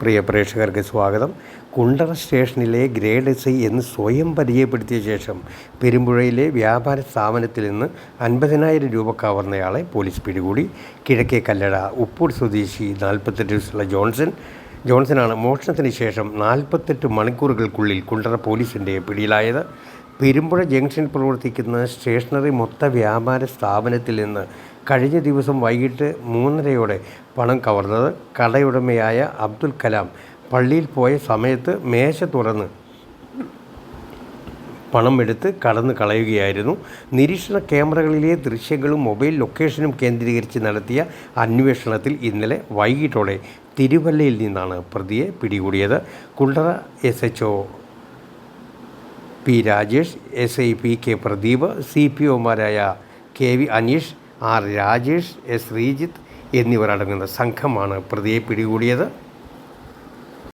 പ്രിയ പ്രേക്ഷകർക്ക് സ്വാഗതം. കുണ്ടറ സ്റ്റേഷനിലെ ഗ്രേഡ് എസ് ഐ എന്ന് സ്വയം പരിചയപ്പെടുത്തിയ ശേഷം പെരുമ്പുഴയിലെ വ്യാപാര സ്ഥാപനത്തിൽ നിന്ന് അൻപതിനായിരം രൂപ കവർന്നയാളെ പോലീസ് പിടികൂടി. കിഴക്കേ കല്ലട ഉപ്പൂർ സ്വദേശി നാൽപ്പത്തെട്ട് വയസ്സുള്ള ജോൺസൺ. ജോൺസനാണ് മോഷണത്തിന് ശേഷം നാൽപ്പത്തെട്ട് മണിക്കൂറുകൾക്കുള്ളിൽ കുണ്ടറ പോലീസിന്റെ പിടിയിലായത്. പെരുമ്പുഴ ജംഗ്ഷനിൽ പ്രവർത്തിക്കുന്ന സ്റ്റേഷനറി മൊത്ത വ്യാപാര സ്ഥാപനത്തിൽ നിന്ന് കഴിഞ്ഞ ദിവസം വൈകിട്ട് മൂന്നരയോടെ പണം കവർന്നത് കടയുടമയായ അബ്ദുൽ കലാം. പള്ളിയിൽ പോയ സമയത്ത് മേശ തുറന്ന് പണം എടുത്ത് കടന്നു കളയുകയായിരുന്നു. നിരീക്ഷണ ക്യാമറകളിലെ ദൃശ്യങ്ങളും മൊബൈൽ ലൊക്കേഷനും കേന്ദ്രീകരിച്ച് നടത്തിയ അന്വേഷണത്തിൽ ഇന്നലെ വൈകിട്ടോടെ തിരുവല്ലയിൽ നിന്നാണ് പ്രതിയെ പിടികൂടിയത്. Kundara S H P Rajesh S I P K Pradeep C P ഒമാരായ K V Aneesh R Rajesh S Sreejith എന്നിവരടങ്ങുന്ന സംഘമാണ് പ്രതിയെ പിടികൂടിയത്.